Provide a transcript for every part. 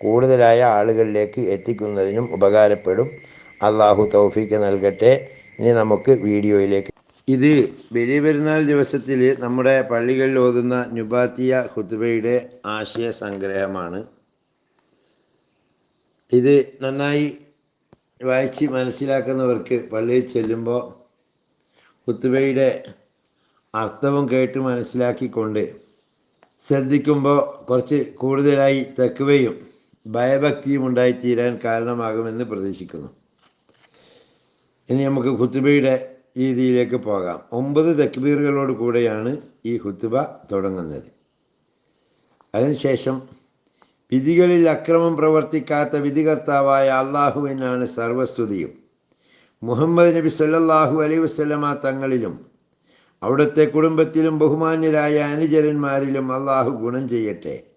കൂടുതലായ ആളുകളിലേക്ക് എത്തിക്കുന്നതിനും ഉപകാരപ്പെടും. അള്ളാഹു തൗഫീക്ക് നൽകട്ടെ. ഇനി നമുക്ക് വീഡിയോയിലേക്ക്. ഇത് ബലി പെരുന്നാൾ ദിവസത്തിൽ നമ്മുടെ പള്ളികളിൽ ഓതുന്ന നുബാത്തിയ ഖുത്തുബയുടെ ആശയ സംഗ്രഹമാണ്. ഇത് നന്നായി വായിച്ച് മനസ്സിലാക്കുന്നവർക്ക് പള്ളിയിൽ ചെല്ലുമ്പോൾ ഖുത്തുബയുടെ അർത്ഥവും കേട്ട് മനസ്സിലാക്കിക്കൊണ്ട് ശ്രദ്ധിക്കുമ്പോൾ കുറച്ച് കൂടുതലായി തെക്കുകയും ഭയഭക്തിയും ഉണ്ടായിത്തീരാൻ കാരണമാകുമെന്ന് പ്രതീക്ഷിക്കുന്നു. ഇനി നമുക്ക് ഖുത്തുബയുടെ രീതിയിലേക്ക് പോകാം. ഒമ്പത് തക്ബീറുകളോട് കൂടെയാണ് ഈ ഖുത്തുബ തുടങ്ങുന്നത്. അതിനുശേഷം വിധികളിൽ അക്രമം പ്രവർത്തിക്കാത്ത വിധികർത്താവായ അള്ളാഹുവിനാണ് സർവസ്തുതിയും. മുഹമ്മദ് നബി സല്ലാഹു അലൈ വസ്ലമ തങ്ങളിലും അവിടുത്തെ കുടുംബത്തിലും ബഹുമാന്യരായ അനുചരന്മാരിലും അള്ളാഹു ഗുണം ചെയ്യട്ടെ.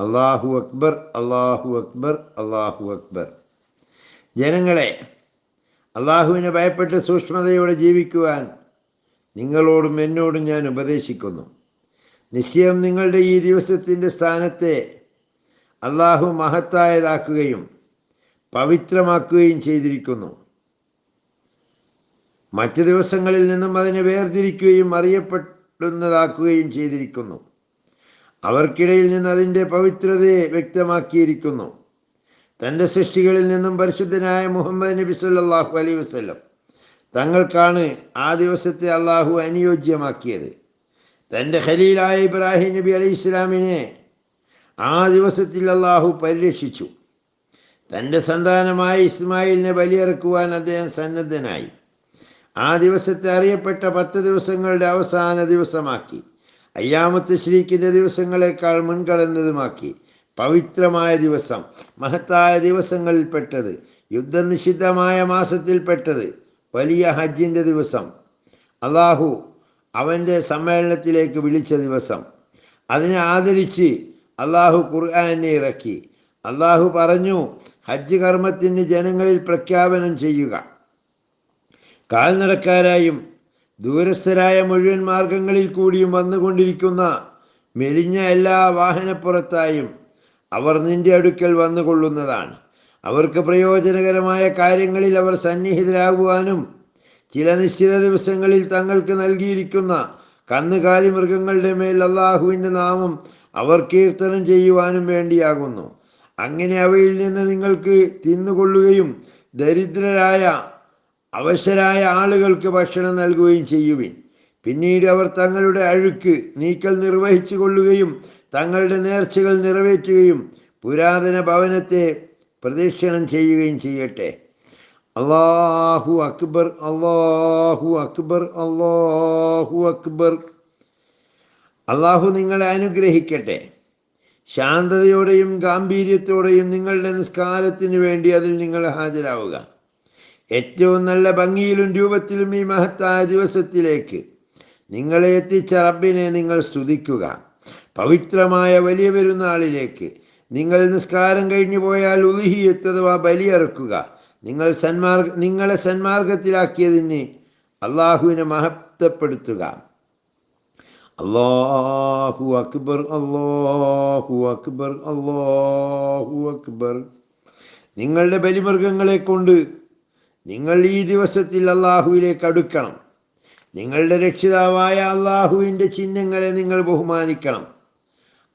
അള്ളാഹു അക്ബർ അള്ളാഹു അക്ബർ അള്ളാഹു അക്ബർ. ജനങ്ങളെ അള്ളാഹുവിനെ ഭയപ്പെട്ട് സൂക്ഷ്മതയോടെ ജീവിക്കുവാൻ നിങ്ങളോടും എന്നോടും ഞാൻ ഉപദേശിക്കുന്നു. നിശ്ചയം നിങ്ങളുടെ ഈ ദിവസത്തിന്റെ സ്ഥാനത്തെ അള്ളാഹു മഹത്തായതാക്കുകയും പവിത്രമാക്കുകയും ചെയ്തിരിക്കുന്നു. മറ്റു ദിവസങ്ങളിൽ നിന്നും അതിനെ വേർതിരിക്കുകയും അറിയപ്പെടുന്നതാക്കുകയും ചെയ്തിരിക്കുന്നു. അവർക്കിടയിൽ നിന്ന് അതിന്റെ പവിത്രതയെ വ്യക്തമാക്കിയിരിക്കുന്നു. തന്റെ സൃഷ്ടികളിൽ നിന്നും പരിശുദ്ധനായ മുഹമ്മദ് നബി സല്ലാഹു അലൈ വസ്ല്ലം തങ്ങൾക്കാണ് ആ ദിവസത്തെ അള്ളാഹു അനുയോജ്യമാക്കിയത്. തന്റെ ഖലീലായ ഇബ്രാഹിം നബി അലൈഹി ഇസ്ലാമിനെ ആ ദിവസത്തിൽ അള്ളാഹു പരിരക്ഷിച്ചു. തന്റെ സന്താനമായ ഇസ്മായിലിനെ ബലിയിറക്കുവാൻ അദ്ദേഹം സന്നദ്ധനായി. ആ ദിവസത്തെ അറിയപ്പെട്ട പത്ത് ദിവസങ്ങളുടെ അവസാന ദിവസമാക്കി. അയ്യാമത്ത് ശ്രീക്കിന്റെ ദിവസങ്ങളെക്കാൾ മുൻകടന്നതുമാക്കി. പവിത്രമായ ദിവസം മഹത്തായ ദിവസങ്ങളിൽ ദിവസങ്ങളിൽപ്പെട്ടത് യുദ്ധനിഷിദ്ധമായ മാസത്തിൽപ്പെട്ടത് വലിയ ഹജ്ജിന്റെ ദിവസം. അള്ളാഹു അവന്റെ സമ്മേളനത്തിലേക്ക് വിളിച്ച ദിവസം. അതിനെ ആദരിച്ച് അള്ളാഹു ഖുർആാനെ ഇറക്കി. അള്ളാഹു പറഞ്ഞു ഹജ്ജ് കർമ്മത്തിന് ജനങ്ങളിൽ പ്രഖ്യാപനം ചെയ്യുക. കാൽനടക്കാരായും ദൂരസ്ഥരായ മുഴുവൻ മാർഗങ്ങളിൽ കൂടിയും വന്നുകൊണ്ടിരിക്കുന്ന മെലിഞ്ഞ എല്ലാ വാഹനപ്പുറത്തായും അവർ നിന്റെ അടുക്കൽ വന്നുകൊള്ളുന്നതാണ്. അവർക്ക് പ്രയോജനകരമായ കാര്യങ്ങളിൽ അവർ സന്നിഹിതരാകുവാനും ചില നിശ്ചിത ദിവസങ്ങളിൽ തങ്ങൾക്ക് നൽകിയിരിക്കുന്ന കന്നുകാലി മൃഗങ്ങളുടെ മേൽ അള്ളാഹുവിന്റെ നാമം അവർ കീർത്തനം ചെയ്യുവാനും വേണ്ടിയാകുന്നു. അങ്ങനെ അവയിൽ നിന്ന് നിങ്ങൾക്ക് തിന്നുകൊള്ളുകയും ദരിദ്രരായ അവശരായ ആളുകൾക്ക് ഭക്ഷണം നൽകുകയും ചെയ്യുവിൻ. പിന്നീട് അവർ തങ്ങളുടെ അഴുക്ക് നീക്കൽ നിർവഹിച്ചു കൊള്ളുകയും തങ്ങളുടെ നേർച്ചകൾ നിറവേറ്റുകയും പുരാതന ഭവനത്തെ പ്രദക്ഷിണം ചെയ്യുകയും ചെയ്യട്ടെ. അള്ളാഹു അക്ബർ അള്ളാഹു അക്ബർ അള്ളാഹു അക്ബർ. അള്ളാഹു നിങ്ങളെ അനുഗ്രഹിക്കട്ടെ. ശാന്തതയോടെയും ഗാംഭീര്യത്തോടെയും നിങ്ങളുടെ നിസ്കാരത്തിന് വേണ്ടി അതിൽ നിങ്ങൾ ഹാജരാവുക. ഏറ്റവും നല്ല ഭംഗിയിലും രൂപത്തിലും ഈ മഹത്തായ ദിവസത്തിലേക്ക് നിങ്ങളെ എത്തിച്ച റബ്ബിനെ നിങ്ങൾ സ്തുതിക്കുക. പവിത്രമായ വലിയ പെരുന്നാളിലേക്ക് നിങ്ങൾ നിസ്കാരം കഴിഞ്ഞു പോയാൽ ഉലുഹിയത്ത് അഥവാ ബലിയറക്കുക നിങ്ങൾ സന്മാർഗ നിങ്ങളെ സന്മാർഗത്തിലാക്കിയതിന് അള്ളാഹുവിനെ മഹത്വപ്പെടുത്തുക. അള്ളാഹു അക്ബർ അള്ളാഹു അക്ബർ അള്ളാഹു അക്ബർ. നിങ്ങളുടെ ബലിമൃഗങ്ങളെ കൊണ്ട് നിങ്ങൾ ഈ ദിവസത്തിൽ അള്ളാഹുവിലേക്ക് അടുക്കണം. നിങ്ങളുടെ രക്ഷിതാവായ അള്ളാഹുവിന്റെ ചിഹ്നങ്ങളെ നിങ്ങൾ ബഹുമാനിക്കണം.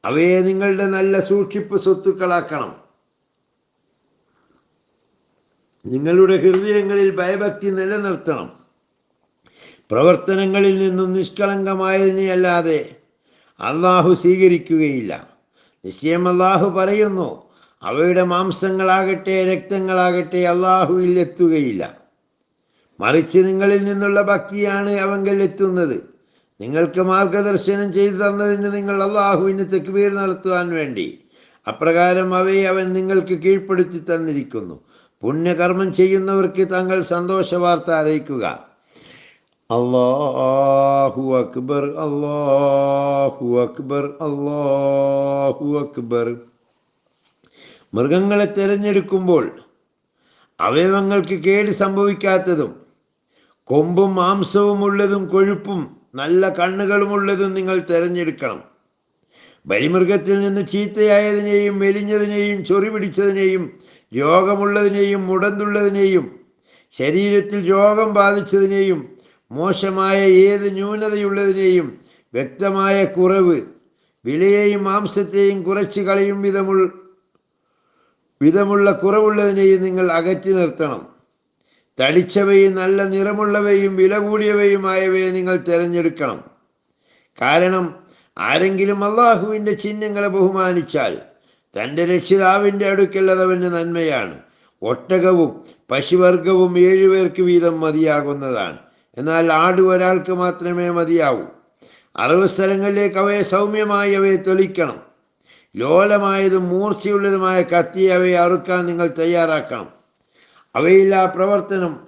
അവയെ നിങ്ങളുടെ നല്ല സൂക്ഷിപ്പ് സ്വത്തുക്കളാക്കണം. നിങ്ങളുടെ ഹൃദയങ്ങളിൽ ഭയഭക്തി നിലനിർത്തണം. പ്രവർത്തനങ്ങളിൽ നിന്നും നിഷ്കളങ്കമായതിനെ അല്ലാതെ അള്ളാഹു സ്വീകരിക്കുകയില്ല. നിശ്ചയം അള്ളാഹു പറയുന്നു അവയുടെ മാംസങ്ങളാകട്ടെ രക്തങ്ങളാകട്ടെ അള്ളാഹുവിൽ എത്തുകയില്ല. മറിച്ച് നിങ്ങളിൽ നിന്നുള്ള ഭക്തിയാണ് അവങ്കൽ എത്തുന്നത്. നിങ്ങൾക്ക് മാർഗദർശനം ചെയ്തു തന്നതിന് നിങ്ങൾ അള്ളാഹുവിന് തെക്കുപേർ നടത്തുവാൻ വേണ്ടി. അപ്രകാരം അവയെ അവൻ നിങ്ങൾക്ക് കീഴ്പ്പെടുത്തി തന്നിരിക്കുന്നു. പുണ്യകർമ്മം ചെയ്യുന്നവർക്ക് തങ്ങൾ സന്തോഷ വാർത്ത അറിയിക്കുക. അള്ളാഹു അക്ബർ അള്ളാഹു അക്ബർ അള്ളാഹു അക്ബർ. മൃഗങ്ങളെ തിരഞ്ഞെടുക്കുമ്പോൾ അവയവങ്ങൾക്ക് കേട് സംഭവിക്കാത്തതും കൊമ്പും മാംസവും ഉള്ളതും കൊഴുപ്പും നല്ല കണ്ണുകളുമുള്ളതും നിങ്ങൾ തിരഞ്ഞെടുക്കണം. ബലിമൃഗത്തിൽ നിന്ന് ചീത്തയായതിനെയും മെലിഞ്ഞതിനെയും ചൊറി പിടിച്ചതിനെയും രോഗമുള്ളതിനെയും മുടന്തുള്ളതിനെയും ശരീരത്തിൽ രോഗം ബാധിച്ചതിനെയും മോശമായ ഏത് ന്യൂനതയുള്ളതിനെയും വ്യക്തമായ കുറവ് വിലയെയും മാംസത്തെയും കുറച്ച് കളയും വിധമുള്ള വിധമുള്ള കുറവുള്ളതിനെയും നിങ്ങൾ അകറ്റി നിർത്തണം. തടിച്ചവയും നല്ല നിറമുള്ളവയും വില കൂടിയവയുമായവയെ നിങ്ങൾ തിരഞ്ഞെടുക്കണം. കാരണം ആരെങ്കിലും അള്ളാഹുവിന്റെ ചിഹ്നങ്ങളെ ബഹുമാനിച്ചാൽ തന്റെ രക്ഷിതാവിന്റെ അടുക്കൽ നന്മയാണ്. ഒട്ടകവും പശുവർഗവും ഏഴുപേർക്ക് വീതം മതിയാകുന്നതാണ്. എന്നാൽ ആട് ഒരാൾക്ക് മാത്രമേ മതിയാവൂ. അറിവ് സ്ഥലങ്ങളിലേക്ക് അവയെ സൗമ്യമായി അവയെ തെളിക്കണം. ലോലമായതും മൂർച്ചയുള്ളതുമായ കത്തി അവയെ അറുക്കാൻ നിങ്ങൾ തയ്യാറാക്കാം. അവയിൽ ആ പ്രവർത്തനം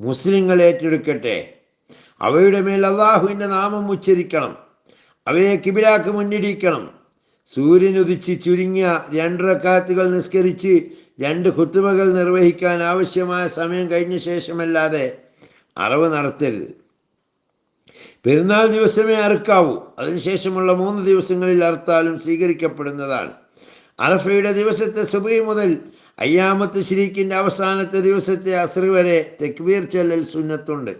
മുസ്ലിങ്ങൾ ഏറ്റെടുക്കട്ടെ. അവയുടെ മേൽ അള്ളാഹുവിന്റെ നാമം ഉച്ചരിക്കണം. അവയെ കിബിലാക്ക് മുന്നിടിക്കണം. സൂര്യൻ ഉദിച്ച് ചുരുങ്ങിയ രണ്ട് റക്കാത്തുകൾ നിസ്കരിച്ച് രണ്ട് കുത്തുമകൾ നിർവഹിക്കാൻ ആവശ്യമായ സമയം കഴിഞ്ഞ ശേഷമല്ലാതെ അറിവ് നടത്തരുത്. പെരുന്നാൾ ദിവസമേ അറുക്കാവൂ. അതിനുശേഷമുള്ള മൂന്ന് ദിവസങ്ങളിൽ അറുത്താലും സ്വീകരിക്കപ്പെടുന്നതാണ്. അറഫയുടെ ദിവസത്തെ സുബൈ മുതൽ അയ്യാമത്ത് ശരീക്കിന്റെ അവസാനത്തെ ദിവസത്തെ അസ്രി വരെ തെക്ബീർ ചൊല്ലൽ സുന്നത്തുണ്ട്.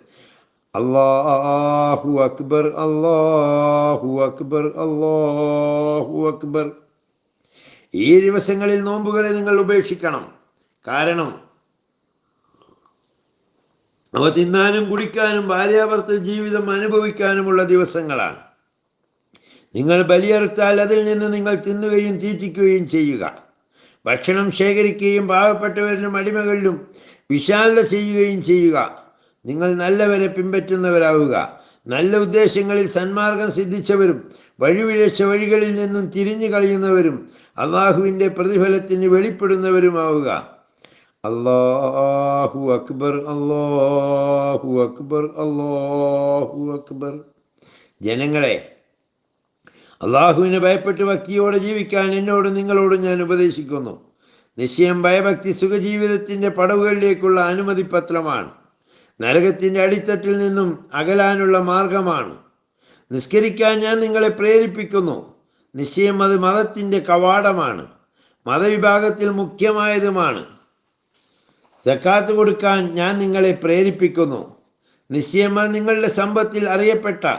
അള്ളാഹു അക്ബർ അള്ളാഹു അക്ബർ അള്ളാഹു അക്ബർ. ഈ ദിവസങ്ങളിൽ നോമ്പുകളെ നിങ്ങൾ ഉപേക്ഷിക്കണം. കാരണം അവ തിന്നാനും കുടിക്കാനും ഭാര്യാഭർത്ത ജീവിതം അനുഭവിക്കാനുമുള്ള ദിവസങ്ങളാണ്. നിങ്ങൾ ബലിയറുത്താൽ അതിൽ നിന്ന് നിങ്ങൾ തിന്നുകയും തീറ്റിക്കുകയും ചെയ്യുക. ഭക്ഷണം ശേഖരിക്കുകയും പാവപ്പെട്ടവരിലും അടിമകളിലും വിശാലത ചെയ്യുകയും ചെയ്യുക. നിങ്ങൾ നല്ലവരെ പിൻപറ്റുന്നവരാവുക. നല്ല ഉദ്ദേശങ്ങളിൽ സന്മാർഗം സിദ്ധിച്ചവരും വഴിവിഴച്ച വഴികളിൽ നിന്നും തിരിഞ്ഞു കളയുന്നവരും അള്ളാഹുവിന്റെ പ്രതിഫലത്തിന് വെളിപ്പെടുന്നവരുമാവുക. അള്ളാഹു അക്ബർ അള്ളാഹു അക്ബർ അള്ളാഹു അക്ബർ. ജനങ്ങളെ അള്ളാഹുവിനെ ഭയപ്പെട്ട് ഭക്തിയോടെ ജീവിക്കാൻ എന്നോട് നിങ്ങളോട് ഞാൻ ഉപദേശിക്കുന്നു. നിശ്ചയം ഭയഭക്തി സുഖജീവിതത്തിന്റെ പടവുകളിലേക്കുള്ള അനുമതി പത്രമാണ് നരകത്തിന്റെ അടിത്തട്ടിൽ നിന്നും അകലാനുള്ള മാർഗമാണ്. നിസ്കരിക്കാൻ ഞാൻ നിങ്ങളെ പ്രേരിപ്പിക്കുന്നു. നിശ്ചയം അത് മതത്തിന്റെ കവാടമാണ്. മതവിഭാഗത്തിൽ മുഖ്യമായതുമാണ്. സക്കാത്ത് കൊടുക്കാൻ ഞാൻ നിങ്ങളെ പ്രേരിപ്പിക്കുന്നു. നിശ്ചയം നിങ്ങളുടെ സമ്പത്തിൽ അറിയപ്പെട്ട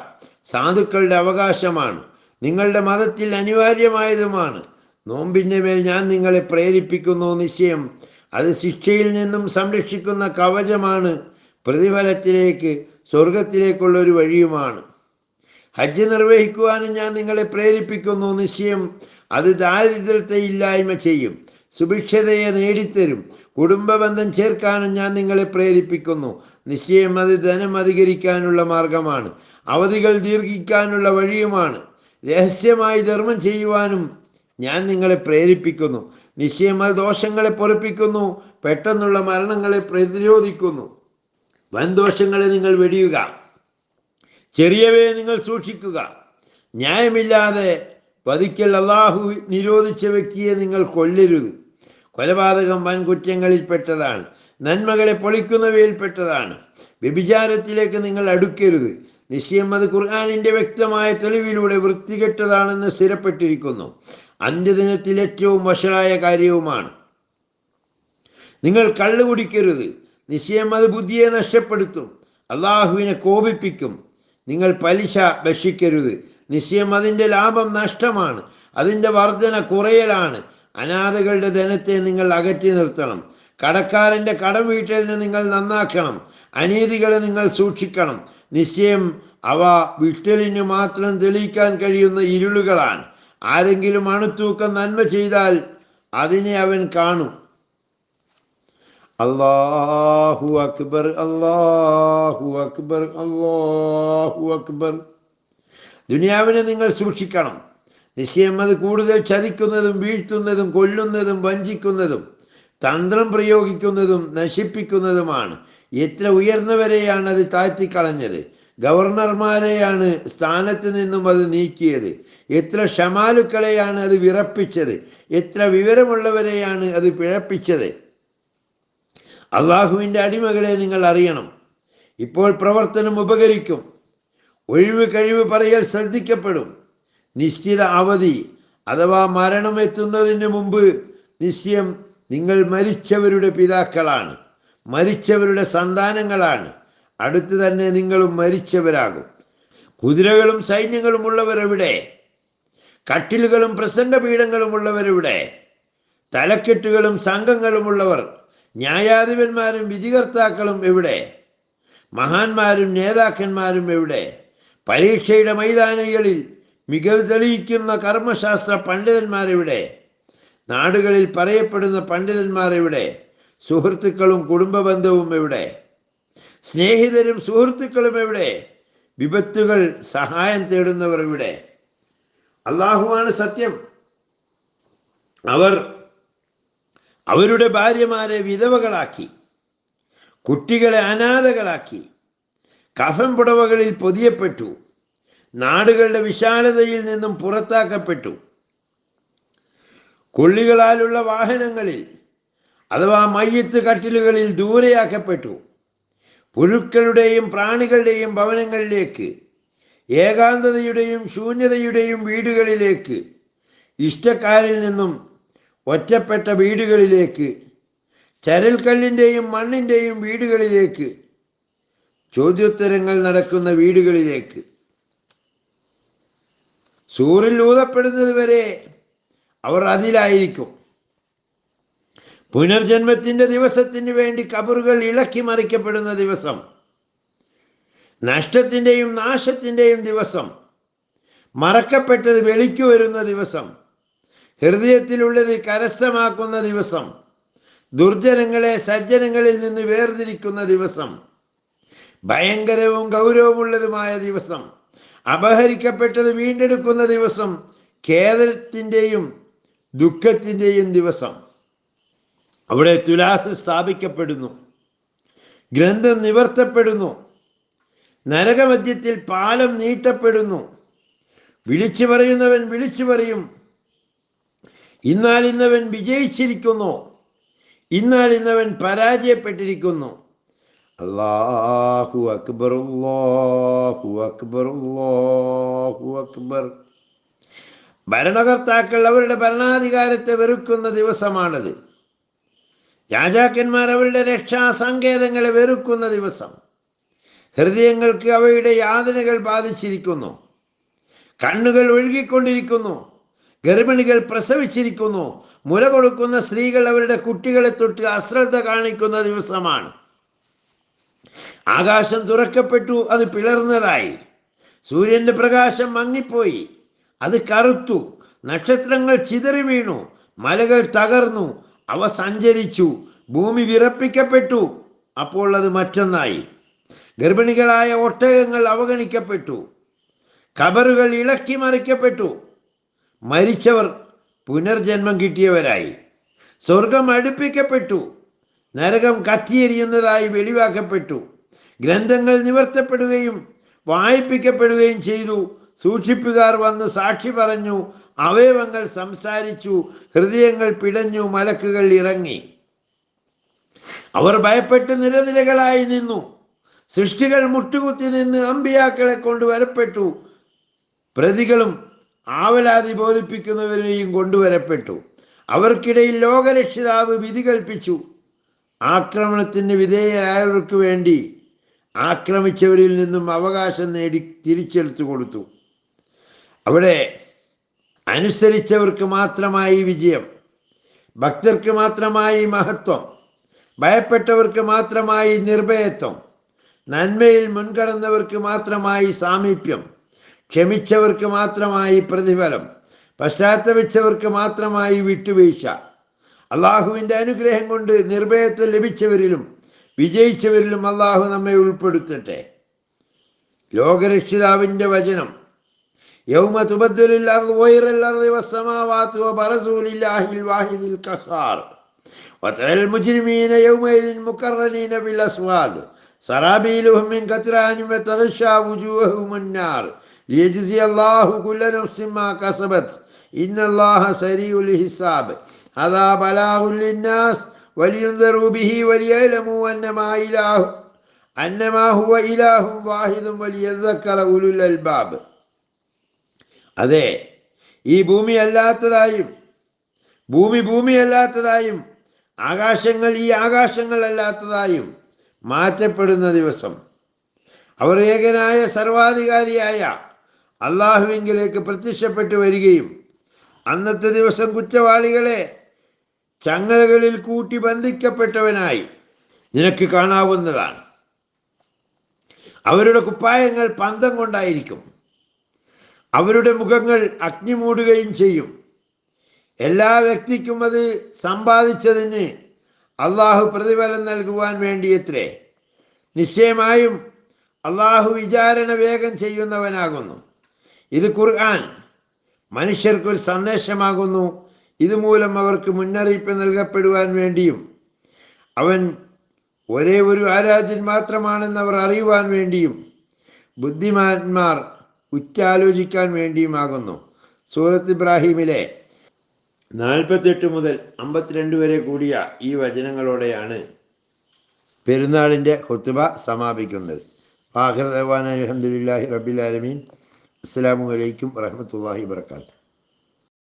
സാധുക്കളുടെ അവകാശമാണ്. നിങ്ങളുടെ മതത്തിൽ അനിവാര്യമായതുമാണ്. നോമ്പിന്റെ മേൽ ഞാൻ നിങ്ങളെ പ്രേരിപ്പിക്കുന്നു നിശ്ചയം. അത് ശിക്ഷയിൽ നിന്നും സംരക്ഷിക്കുന്ന കവചമാണ്. പ്രതിഫലത്തിലേക്ക് സ്വർഗത്തിലേക്കുള്ള ഒരു വഴിയുമാണ്. ഹജ്ജ് നിർവഹിക്കുവാനും ഞാൻ നിങ്ങളെ പ്രേരിപ്പിക്കുന്നു നിശ്ചയം. അത് ദാരിദ്ര്യത്തെ ഇല്ലായ്മ ചെയ്യും. സുഭിക്ഷതയെ നേടിത്തരും. കുടുംബബന്ധം ചേർക്കാനും ഞാൻ നിങ്ങളെ പ്രേരിപ്പിക്കുന്നു. നിശ്ചയം അത് ധനം അധികരിക്കാനുള്ള മാർഗമാണ്. അവധികൾ ദീർഘിക്കാനുള്ള വഴിയുമാണ്. രഹസ്യമായി ധർമ്മം ചെയ്യുവാനും ഞാൻ നിങ്ങളെ പ്രേരിപ്പിക്കുന്നു. നിശ്ചയം അത് ദോഷങ്ങളെ പൊറപ്പിക്കുന്നു. പെട്ടെന്നുള്ള മരണങ്ങളെ പ്രതിരോധിക്കുന്നു. വൻദോഷങ്ങളെ നിങ്ങൾ വെടിയുക. ചെറിയവയെ നിങ്ങൾ സൂക്ഷിക്കുക. ന്യായമില്ലാതെ വധിക്കൽ അള്ളാഹു നിരോധിച്ച വ്യക്തിയെ നിങ്ങൾ കൊല്ലരുത്. കൊലപാതകം വൻകുറ്റങ്ങളിൽപ്പെട്ടതാണ് നന്മകളെ പൊളിക്കുന്നവയിൽപ്പെട്ടതാണ് വ്യഭിചാരത്തിലേക്ക് നിങ്ങൾ അടുക്കരുത്. നിശ്ചയം അത് ഖുർആാനിന്റെ വ്യക്തമായ തെളിവിലൂടെ വൃത്തികെട്ടതാണെന്ന് സ്ഥിരപ്പെട്ടിരിക്കുന്നു. അന്ത്യദിനത്തിൽ ഏറ്റവും വഷളായ കാര്യവുമാണ്. നിങ്ങൾ കള്ളു കുടിക്കരുത്. നിശ്ചയം അത് ബുദ്ധിയെ നഷ്ടപ്പെടുത്തും. അള്ളാഹുവിനെ കോപിപ്പിക്കും. നിങ്ങൾ പലിശ ഭക്ഷിക്കരുത്. നിശ്ചയം അതിന്റെ ലാഭം നഷ്ടമാണ്. അതിന്റെ വർധന കുറയലാണ്. അനാഥകളുടെ ധനത്തെ നിങ്ങൾ അകറ്റി നിർത്തണം. കടക്കാരന്റെ കടം വീട്ടലിനെ നിങ്ങൾ നന്നാക്കണം. അനീതികളെ നിങ്ങൾ സൂക്ഷിക്കണം. നിശ്ചയം അവ വിട്ടലിന് മാത്രം തെളിയിക്കാൻ കഴിയുന്ന ഇരുളുകളാണ്. ആരെങ്കിലും അണുത്തൂക്കം നന്മ ചെയ്താൽ അതിനെ അവൻ കാണും. അള്ളാഹു അക്ബർ അള്ളാഹു അക്ബർ അള്ളാഹു അക്ബർ. ദുനിയാവിനെ നിങ്ങൾ സൂക്ഷിക്കണം. നിശ്ചയം അത് കൂടുതൽ ചതിക്കുന്നതും വീഴ്ത്തുന്നതും കൊല്ലുന്നതും വഞ്ചിക്കുന്നതും തന്ത്രം പ്രയോഗിക്കുന്നതും നശിപ്പിക്കുന്നതുമാണ്. എത്ര ഉയർന്നവരെയാണ് അത് താഴ്ത്തിക്കളഞ്ഞത്? ഗവർണർമാരെയാണ് സ്ഥാനത്ത് നിന്നും അത് നീക്കിയത്. എത്ര ഷമാലുക്കളെയാണ് അത് വിറപ്പിച്ചത്? എത്ര വിവരമുള്ളവരെയാണ് അത് പിഴപ്പിച്ചത്? അള്ളാഹുവിന്റെ അടിമകളെ നിങ്ങൾ അറിയണം. ഇപ്പോൾ പ്രവർത്തനം ഉപകരിക്കും. ഒഴിവ് കഴിവ് പറയൽ ശ്രദ്ധിക്കപ്പെടും. നിശ്ചിത അവധി അഥവാ മരണം എത്തുന്നതിന് മുമ്പ് നിശ്ചയം നിങ്ങൾ മരിച്ചവരുടെ പിതാക്കളാണ് മരിച്ചവരുടെ സന്താനങ്ങളാണ്. അടുത്ത് തന്നെ നിങ്ങളും മരിച്ചവരാകും. കുതിരകളും സൈന്യങ്ങളും ഉള്ളവരെവിടെ? കട്ടിലുകളും പ്രസംഗപീഠങ്ങളും ഉള്ളവരെവിടെ? തലക്കെട്ടുകളും സംഘങ്ങളുമുള്ളവർ ന്യായാധിപന്മാരും വിധികർത്താക്കളും എവിടെ? മഹാന്മാരും നേതാക്കന്മാരും എവിടെ? പരീക്ഷയുടെ മൈതാനികളിൽ മികവ് തെളിയിക്കുന്ന കർമ്മശാസ്ത്ര പണ്ഡിതന്മാരെവിടെ? നാടുകളിൽ പറയപ്പെടുന്ന പണ്ഡിതന്മാരെവിടെ? സുഹൃത്തുക്കളും കുടുംബ ബന്ധവും എവിടെ? സ്നേഹിതരും സുഹൃത്തുക്കളും എവിടെ? വിപത്തുകൾ സഹായം തേടുന്നവർ എവിടെ? അള്ളാഹുവാണ് സത്യം. അവർ അവരുടെ ഭാര്യമാരെ വിധവകളാക്കി കുട്ടികളെ അനാഥകളാക്കി കഫൻ പുടവകളിൽ പൊതിയപ്പെട്ടു. നാടുകളുടെ വിശാലതയിൽ നിന്നും പുറത്താക്കപ്പെട്ടു. കൊള്ളികളാലുള്ള വാഹനങ്ങളിൽ അഥവാ മയ്യത്ത് കട്ടിലുകളിൽ ദൂരെയാക്കപ്പെട്ടു. പുഴുക്കളുടെയും പ്രാണികളുടെയും ഭവനങ്ങളിലേക്ക് ഏകാന്തതയുടെയും ശൂന്യതയുടെയും വീടുകളിലേക്ക് ഇഷ്ടക്കാരിൽ നിന്നും ഒറ്റപ്പെട്ട വീടുകളിലേക്ക് ചരൽക്കല്ലിന്റെയും മണ്ണിന്റെയും വീടുകളിലേക്ക് ചോദ്യോത്തരങ്ങൾ നടക്കുന്ന വീടുകളിലേക്ക്. സൂറിൽ ഊതപ്പെടുന്നത് വരെ അവർ അതിലായിരിക്കും. പുനർജന്മത്തിന്റെ ദിവസത്തിന് വേണ്ടി കബറുകൾ ഇളക്കി മറിക്കപ്പെടുന്ന ദിവസം. നഷ്ടത്തിന്റെയും നാശത്തിന്റെയും ദിവസം. മറക്കപ്പെട്ടത് വെളിക്കു വരുന്ന ദിവസം. ഹൃദയത്തിലുള്ളത് കരസ്ഥമാക്കുന്ന ദിവസം. ദുർജനങ്ങളെ സജ്ജനങ്ങളിൽ നിന്ന് വേർതിരിക്കുന്ന ദിവസം. ഭയങ്കരവും ഗൗരവമുള്ളതുമായ ദിവസം അപഹരിക്കപ്പെട്ടത് വീണ്ടെടുക്കുന്ന ദിവസം ഖേദത്തിന്റെയും ദുഃഖത്തിന്റെയും ദിവസം. അവിടെ തുലാസ് സ്ഥാപിക്കപ്പെടുന്നു ഗ്രന്ഥം നിവർത്തപ്പെടുന്നു നരകമധ്യത്തിൽ പാലം നീട്ടപ്പെടുന്നു. വിളിച്ചു പറയുന്നവൻ വിളിച്ചു പറയും ഇന്നാലിന്നവൻ വിജയിച്ചിരിക്കുന്നു ഇന്നാലിന്നവൻ പരാജയപ്പെട്ടിരിക്കുന്നു. അല്ലാഹു അക്ബർ അല്ലാഹു അക്ബർ അല്ലാഹു അക്ബർ. ഭരണകർത്താക്കൾ അവരുടെ ഭരണാധികാരത്തെ വെറുക്കുന്ന ദിവസമാണത്. രാജാക്കന്മാർ അവരുടെ രക്ഷാസങ്കേതങ്ങളെ വെറുക്കുന്ന ദിവസം. ഹൃദയങ്ങൾക്ക് അവയുടെ യാതനകൾ ബാധിച്ചിരിക്കുന്നു. കണ്ണുകൾ ഒഴുകിക്കൊണ്ടിരിക്കുന്നു. ഗർഭിണികൾ പ്രസവിച്ചിരിക്കുന്നു. മുല കൊടുക്കുന്ന സ്ത്രീകൾ അവരുടെ കുട്ടികളെ തൊട്ട് അശ്രദ്ധ കാണിക്കുന്ന ദിവസമാണ്. ആകാശം തുറക്കപ്പെട്ടു അത് പിളർന്നതായി. സൂര്യന്റെ പ്രകാശം മങ്ങിപ്പോയി അത് കറുത്തു നക്ഷത്രങ്ങൾ ചിതറി വീണു മലകൾ തകർന്നു അവ സഞ്ചരിച്ചു ഭൂമി വിറപ്പിക്കപ്പെട്ടു അപ്പോൾ അത് മറ്റൊന്നായി. ഗർഭിണികളായ ഒട്ടകങ്ങൾ അവഗണിക്കപ്പെട്ടു കബറുകൾ ഇളക്കി മറിക്കപ്പെട്ടു. മരിച്ചവർ പുനർജന്മം കിട്ടിയവരായി. സ്വർഗം അടുപ്പിക്കപ്പെട്ടു നരകം കത്തിയെരിയുന്നതായി വെളിവാക്കപ്പെട്ടു. ഗ്രന്ഥങ്ങൾ നിവർത്തപ്പെടുകയും വായിപ്പിക്കപ്പെടുകയും ചെയ്തു. സൂക്ഷിപ്പുകാർ വന്ന് സാക്ഷി പറഞ്ഞു അവയവങ്ങൾ സംസാരിച്ചു ഹൃദയങ്ങൾ പിടഞ്ഞു മലക്കുകൾ ഇറങ്ങി. അവർ ഭയപ്പെട്ട് നിരനിരകളായി നിന്നു. സൃഷ്ടികൾ മുട്ടുകുത്തി നിന്ന് അമ്പിയാക്കളെ കൊണ്ട് വരപ്പെട്ടു പ്രതികളും ആവലാതി ബോധിപ്പിക്കുന്നവരെയും കൊണ്ടുവരപ്പെട്ടു. അവർക്കിടയിൽ ലോകരക്ഷിതാവ് വിധി കൽപ്പിച്ചു ആക്രമണത്തിന് വിധേയരായവർക്ക് വേണ്ടി ആക്രമിച്ചവരിൽ നിന്നും അവകാശം നേടി തിരിച്ചെടുത്തു കൊടുത്തു. അവിടെ അനുസരിച്ചവർക്ക് മാത്രമായി വിജയം ഭക്തർക്ക് മാത്രമായി മഹത്വം ഭയപ്പെട്ടവർക്ക് മാത്രമായി നിർഭയത്വം നന്മയിൽ മുൻകടന്നവർക്ക് മാത്രമായി സാമീപ്യം ക്ഷമിച്ചവർക്ക് മാത്രമായി പ്രതിഫലം പശ്ചാത്തപിച്ചവർക്ക് മാത്രമായി വിട്ടുവീഴ്ച അള്ളാഹുവിൻ്റെ അനുഗ്രഹം കൊണ്ട് നിർഭയത്വം ലഭിച്ചവരിലും വിജയിച്ചവരിലും അള്ളാഹു നമ്മെ ഉൾപ്പെടുത്തട്ടെ ലോകരക്ഷിതാവിൻ്റെ വചനം യൗമ തുബദ്ദുലിൽ അർദ് വൈറൽ അർദ് വസ്സമാവാത്ത് വബറസൂലില്ലാഹിൽ വാഹിദിൽ ഖഹാർ وترى المجرمين يومئذ مقرنين في الأسواد سرابيلهم من قطران وتغشى وجوههم النار ليجزي الله كل نفس ما كسبت إن الله سريع الحساب അതാ ബലാഹുലിന്നാസ് വലിയുന്തറു ബിഹി വലിയലമു അന്നമാ ഇലാഹു അന്നമാ ഹുവ ഇലാഹും വാഹിദും വലിയക്കറ ഉലുൽ അൽബാബ് അതെ ഈ ഭൂമി അല്ലാത്തതായും ഭൂമി ഭൂമി അല്ലാത്തതായും ആകാശങ്ങൾ ഈ ആകാശങ്ങൾ അല്ലാത്തതായും മാറ്റപ്പെടുന്ന ദിവസം. അവർ ഏകനായ സർവാധികാരിയായ അള്ളാഹുവിങ്കിലേക്ക് പ്രത്യക്ഷപ്പെട്ടു വരികയും അന്നത്തെ ദിവസം കുറ്റവാളികളെ ചങ്ങലകളിൽ കൂട്ടി ബന്ധിക്കപ്പെട്ടവനായി നിനക്ക് കാണാവുന്നതാണ്. അവരുടെ കുപ്പായങ്ങൾ പന്തം കൊണ്ടായിരിക്കും. അവരുടെ മുഖങ്ങൾ അഗ്നി മൂടുകയും ചെയ്യും. എല്ലാ വ്യക്തിക്കും അത് സമ്പാദിച്ചതിന് അള്ളാഹു പ്രതിഫലം നൽകുവാൻ വേണ്ടിയത്രേ. നിശ്ചയമായും അള്ളാഹു വിചാരണ വേഗം ചെയ്യുന്നവനാകുന്നു. ഇത് ഖുർആൻ മനുഷ്യർക്കൊരു സന്ദേശമാകുന്നു. ഇതുമൂലം അവർക്ക് മുന്നറിയിപ്പ് നൽകപ്പെടുവാൻ വേണ്ടിയും അവൻ ഒരേ ഒരു ആരാധ്യൻ മാത്രമാണെന്ന് അവർ അറിയുവാൻ വേണ്ടിയും ബുദ്ധിമാന്മാർ ഉറ്റാലോചിക്കാൻ വേണ്ടിയുമാകുന്നു. സൂറത്ത് ഇബ്രാഹിമിലെ നാൽപ്പത്തെട്ട് മുതൽ അമ്പത്തിരണ്ട് വരെ കൂടിയ ഈ വചനങ്ങളോടെയാണ് പെരുന്നാളിന്റെ കുത്തുബ സമാപിക്കുന്നത്. ആഹിർ അലഹമുല്ലാഹി റബ്ബിൽ ആലമീൻ. അസ്സാം വലൈക്കും വറഹമത്തല്ലാഹി വർക്കാത്തു